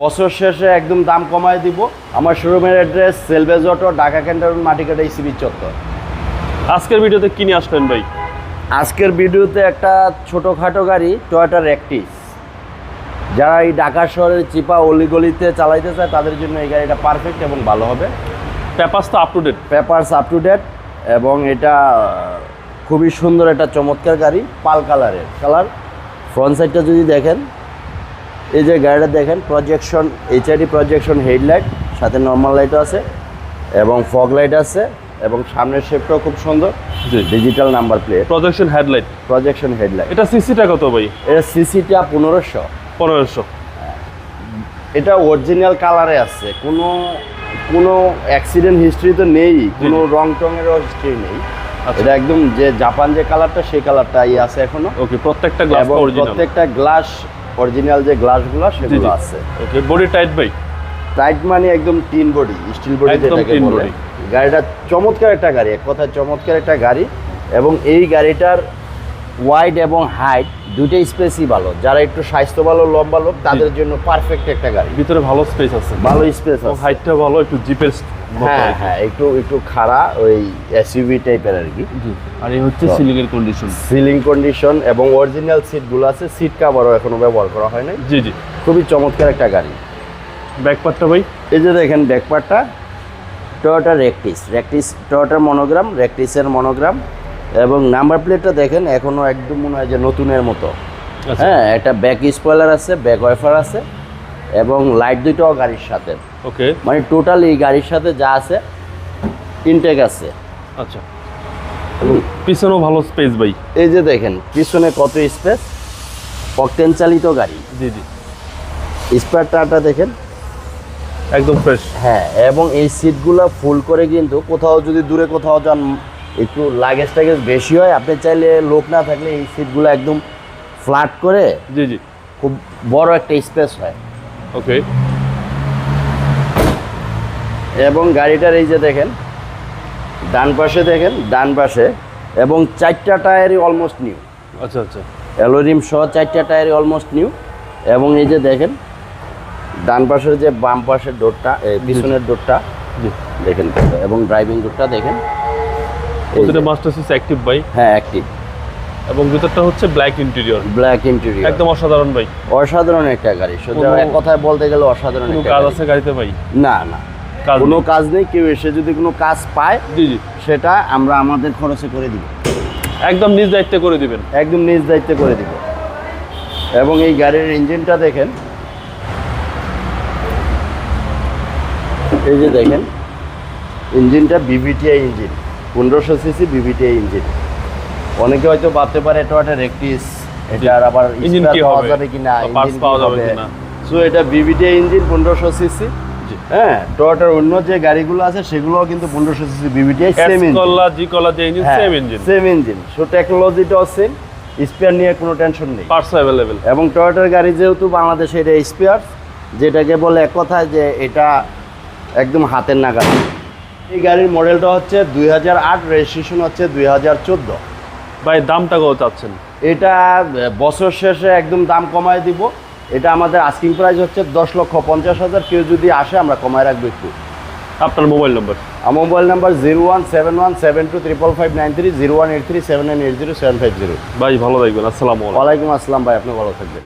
বছর শেষে একদম দাম কমায় দিব। আমার শোরুমের address selvage auto Dhaka cantonment Matikata ECB চত্বর। আজকের ভিডিওতে কি নিয়ে আসলেন ভাই? আজকের ভিডিওতে একটা ছোটোখাটো গাড়ি টয়োটা অ্যাক্টিস যারা এই ঢাকা শহরের চিপা অলিগলিতে চালাইতে চায় তাদের জন্য এই গাড়িটা পারফেক্ট এবং ভালো হবে। পেপার্স তো up to date papers up to date এবং এটা খুবই সুন্দর একটা চমৎকার গাড়ি পাল কালারের। কালার ফ্রন্ট সাইডটা যদি দেখেন এই যে গাড়িটা দেখেন প্রজেকশন এইচআইডি প্রজেকশন হেডলাইট সাথে নর্মাল লাইটও আছে এবং ফগ লাইট আছে এবং সামনের শেপটাও খুব সুন্দর। Digital number plate projection headlight projection headlight এটা সিসিটা কত ভাই? এটা সিসিটা পনেরোশো। পনেরোশো। এটা অরিজিনাল কালারে আছে। কোনো কোনো অ্যাক্সিডেন্ট হিস্ট্রি তো নেই কোনো রং টঙেরও হিস্ট্রি নেই। আচ্ছা। এটা একদম যে জাপান যে কালারটা সেই কালারটাই আছে এখনও। ওকে প্রত্যেকটা গ্লাস প্রত্যেকটা গ্লাস অরিজিনাল যে গ্লাসগুলো সেগুলো আছে। ওকে বডি টাইট ভাই টাইট মানে একদম টিন বডি স্টিল বডি একদম যেটাকে বলে। গাড়িটা চমৎকার একটা গাড়ি এক কথায় চমৎকার একটা গাড়ি এবং এই গাড়িটার ওয়াইড এবং হাইট দুইটাই স্পেসই ভালো। যারা একটু স্বাস্থ্য ভালো লম্বা লোক তাদের জন্য পারফেক্ট একটা গাড়ি। ভিতরে ভালো স্পেস আছে। ভালো স্পেস আছে। হাইটটা ভালো একটু জিপের হ্যাঁ হ্যাঁ একটু একটু খাড়া ওই এসইউভি টাইপের আর কি। আর এই হচ্ছে সিলিং এর কন্ডিশন সিলিং কন্ডিশন এবং অরিজিনাল সিটগুলো আছে সিট কাভারও এখনও ব্যবহার করা হয় নাই। জি জি। খুবই চমৎকার একটা গাড়ি। ব্যাকপার্টটা ভাই? এই যে দেখেন ব্যাকপার্টটা টয়োটা রেকটিস রেকটিস টয়োটার মনোগ্রাম রেকটিসের মনোগ্রাম এবং নাম্বার প্লেটটা দেখেন এখনও একদম মনে হয় যে নতুনের মতো। আচ্ছা। হ্যাঁ একটা ব্যাক স্পয়লার আছে ব্যাক ওয়াইফার আছে এবং লাইট দুইটাও গাড়ির সাথে। ওকে। মানে টোটাল এই গাড়ির সাথে যা আছে ইনটেক আছে। আচ্ছা। এবং পিছনেও ভালো স্পেস ভাই। এই যে দেখেন পিছনে কত স্পেস অকটেন চালিত গাড়ি। জি জি। স্পেয়ার টায়ারটা দেখেন। একদম ফ্রেশ হ্যাঁ এবং এই সিটগুলো ফুল করে কিন্তু কোথাও যদি দূরে কোথাও যান একটু লাগেজ টাগেজ বেশি হয় আপনি চাইলে লোক না থাকলে এই সিটগুলো একদম ফ্ল্যাট করে জি জি। খুব বড় একটা স্পেস হয়। ওকে। এবং গাড়িটার এই যে দেখেন ডান পাশে দেখেন ডান পাশে এবং চারটা টায়ারই অলমোস্ট নিউ আচ্ছা আচ্ছা। অ্যালোরিম সহ চারটা টায়ারই অলমোস্ট নিউ এবং এই যে দেখেন ডান পাশের যে বাম পাশের ডোরটা এই পিছনের ডোরটা দেখেন এবং ড্রাইভিং ডোরটা দেখেন। প্রতিটা মাস্টার সিস অ্যাক্টিভ ভাই। হ্যাঁ অ্যাক্টিভ এবং ভিতরটা হচ্ছে ব্ল্যাক ইন্টেরিয়র ব্ল্যাক ইন্টেরিয়র একদম অসাধারণ ভাই। অসাধারণ একটা গাড়ি। সোজা এক কথায় বলতে গেলে অসাধারণ কোনো কাজ আছে গাড়িতে ভাই? না না। কোনো কাজ নেই কেউ এসে যদি কোনো কাজ পায় জি জি। সেটা আমরা আমাদের খরচে করে দিব। একদম নিজ দায়িত্বে করে দিবেন। একদম নিজ দায়িত্বে করে দিব। এবং এই গাড়ির ইঞ্জিনটা দেখেন। এই যে দেখেন ইঞ্জিনটা বিবিটিআই ইঞ্জিন পনেরোশো সিসি বিবিটিআই ইঞ্জিন। অনেকে হয়তো ভাবতে পারে এটা একটা রেকটিস এটার আবার ইঞ্জিন কি হবে? যাবে কিনা parts পাওয়া যাবে কিনা? সো এটা বিবিটিআই ইঞ্জিন পনেরোশো সিসি। হ্যাঁ টয়োটার অন্য যে গাড়িগুলো আছে সেগুলোও কিন্তু পনেরোশো CC বিবিটিআই same engine Corolla G যে engine same engine same engine so টেকনোলজিটাও same spare নিয়ে কোনো টেনশন নেই। পার্টস অ্যাভেলেবেল এবং টয়োটার গাড়ি যেহেতু বাংলাদেশে এটা স্পেয়ার যেটাকে বলে এক কথায় যে এটা একদম হাতের নাগাল এই গাড়ির মডেলটা হচ্ছে দুই হাজার আট রেজিস্ট্রেশন হচ্ছে দুই হাজার চোদ্দ। ভাই দামটা কত চাচ্ছেন? এটা বছর শেষে একদম দাম কমায় দিব। এটা আমাদের আস্কিং প্রাইস হচ্ছে দশ লক্ষ পঞ্চাশ হাজার। কেউ যদি আসে আমরা কমায় রাখব একটু। আপনার মোবাইল নম্বর আমার mobile number zero one seven one seven two triple five nine three zero one eight three seven nine eight zero seven five zero ভাই ভালো থাকবেন। আসসালামু আলাইকুম। ওয়ালাইকুম আসসালাম ভাই আপনি ভালো থাকবেন।